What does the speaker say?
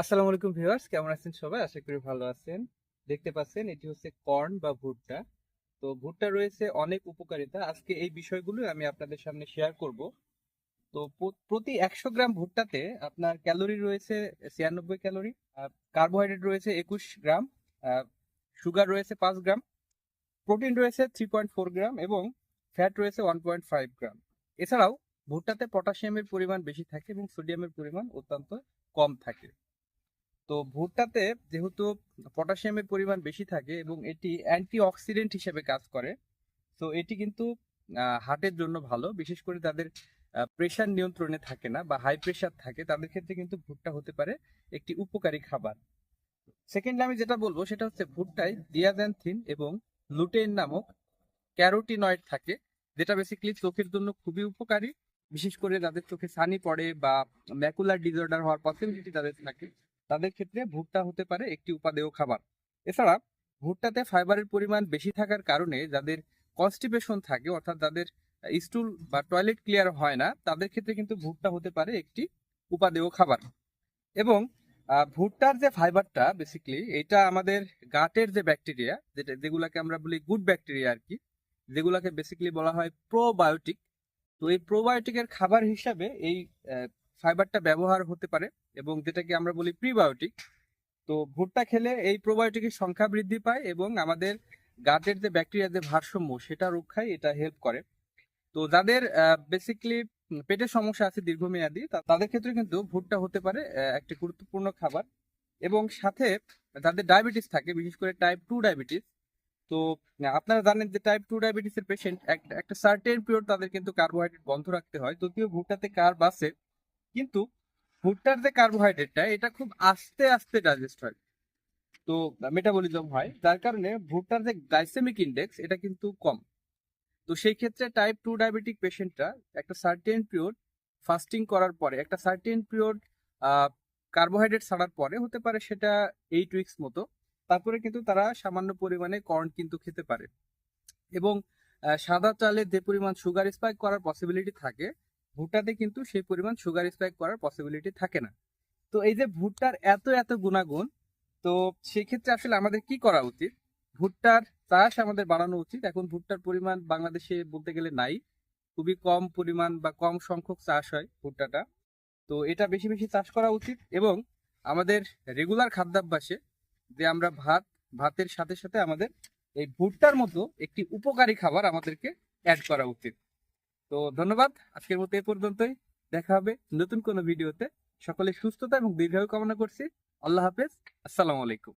আসসালামু আলাইকুম ভিউয়ার্স, কেমন আছেন সবাই? আশা করি ভালো আছেন। দেখতে পাচ্ছেন, এটি হচ্ছে কর্ন বা ভুট্টা। তো ভুট্টা রয়েছে অনেক উপকারিতা। আজকে এই বিষয়গুলো আমি আপনাদের সামনে শেয়ার করব। তো প্রতি একশো গ্রাম ভুট্টাতে আপনার ক্যালোরি রয়েছে ছিয়ানব্বই ক্যালোরি কার্বোহাইড্রেট রয়েছে একুশ গ্রাম সুগার রয়েছে পাঁচ গ্রাম, প্রোটিন রয়েছে থ্রি পয়েন্ট ফোর গ্রাম এবং ফ্যাট রয়েছে ওয়ান পয়েন্ট ফাইভ গ্রাম। এছাড়াও ভুট্টাতে পটাশিয়ামের পরিমাণ বেশি থাকে এবং সোডিয়ামের পরিমাণ অত্যন্ত কম থাকে। তো ভুট্টাতে যেহেতু পটাশিয়ামের পরিমাণ বেশি থাকে এবং এটি অ্যান্টি অক্সিডেন্ট হিসেবে কাজ করে, তো এটি কিন্তু হার্টের জন্য ভালো। বিশেষ করে তাদের প্রেশার নিয়ন্ত্রণে থাকে না বা হাই প্রেশার থাকে, তাদের ক্ষেত্রে কিন্তু ভুট্টা হতে পারে একটি উপকারী খাবার। সেকেন্ডলি আমি যেটা বলব সেটা হচ্ছে ভুট্টায় ডিয়াজেন্থিন এবং লুটেন নামক ক্যারোটিনয়েড থাকে, যেটা বেসিক্যালি চোখের জন্য খুবই উপকারী। বিশেষ করে যাদের চোখে সানি পড়ে বা ম্যাকুলার ডিসঅর্ডার হওয়ার পসিবিলিটি তাদের থাকে। তাদের ক্ষেত্রে ভুট্টা হতে পারে একটি উপাদেয় খাবার। এছাড়া, ভুট্টাতে ফাইবারের পরিমাণ বেশি থাকার কারণে যাদের কনস্টিপেশন থাকে, অর্থাৎ যাদের স্টুল বা টয়লেট ক্লিয়ার হয় না, তাদের ক্ষেত্রে কিন্তু ভুট্টা হতে পারে একটি উপাদেয় খাবার। এবং ভুট্টার যে ফাইবারটা বেসিক্যালি এটা আমাদের গাটের যে ব্যাকটেরিয়া যেটা, যেগুলাকে আমরা বলি গুড ব্যাকটেরিয়া আর কি, যেগুলাকে বেসিক্যালি বলা হয় প্রোবায়োটিক তো এই প্রোবায়োটিকের খাবার হিসাবে এই ফাইবারটা ব্যবহার হতে পারে এবং যেটাকে আমরা বলি প্রিবায়োটিক। তো ভুট্টা খেলে এই প্রোবায়োটিকের সংখ্যা বৃদ্ধি পায় এবং আমাদের গাটের যে ব্যাকটেরিয়া যে ভারসাম্য, সেটা রক্ষায় এটা হেল্প করে। তো যাদের বেসিক্যালি পেটের সমস্যা আছে দীর্ঘমেয়াদী তাদের ক্ষেত্রে কিন্তু ভুট্টা হতে পারে একটি গুরুত্বপূর্ণ খাবার। এবং সাথে যাদের ডায়াবেটিস থাকে, বিশেষ করে টাইপ টু ডায়াবেটিস, তো আপনারা জানেন যে টাইপ টু ডায়াবেটিসের পেশেন্ট একটা সার্টেন পিরিয়ড তাদের কিন্তু কার্বোহাইড্রেট বন্ধ রাখতে হয়। যদিও ভুট্টাতে কার্ব আছে কিন্তু ভুট্টার যে কার্বোহাইড্রেটটা এটা খুব আস্তে আস্তে ডাইজেস্ট হয়। তো মেটাবলিজম হয়, যার কারণে ভুট্টার যে গ্লাইসেমিক ইন্ডেক্স এটা কিন্তু কম। তো সেই ক্ষেত্রে টাইপ টু ডায়াবেটিক পেশেন্টরা একটা সার্টেন পিরিয়ড ফাস্টিং করার পরে, একটা সার্টেন পিরিয়ড কার্বোহাইড্রেট ছাড়ার পরে, হতে পারে সেটা এইট উইকস মতো, তারপরে কিন্তু তারা সামান্য পরিমাণে কর্ন কিন্তু খেতে পারে। এবং সাদা চালে যে পরিমাণ সুগার স্পাইক করার পসিবিলিটি থাকে ভুট্টাতে কিন্তু সেই পরিমাণ সুগার স্পাইক করার পসিবিলিটি থাকে না। তো এই যে ভুট্টার এত এত গুণাগুণ, তো সেক্ষেত্রে আসলে আমাদের কি করা উচিত? ভুট্টার চাষ আমাদের বাড়ানো উচিত। এখন ভুট্টার পরিমাণ বাংলাদেশে বলতে গেলে নাই। খুবই কম পরিমাণ বা কম সংখ্যক চাষ হয় ভুট্টাটা। তো এটা বেশি বেশি চাষ করা উচিত এবং আমাদের রেগুলার খাদ্যাভ্যাসে যে আমরা ভাত, ভাতের সাথে সাথে আমাদের এই ভুট্টার মতো একটি উপকারী খাবার আমাদেরকে অ্যাড করা উচিত। তো ধন্যবাদ। আজকের মতো এ পর্যন্তই। দেখা হবে নতুন কোনো ভিডিওতে। সকলে সুস্থতা এবং দীর্ঘায়ু কামনা করছি। আল্লাহ হাফেজ। আসসালামু আলাইকুম।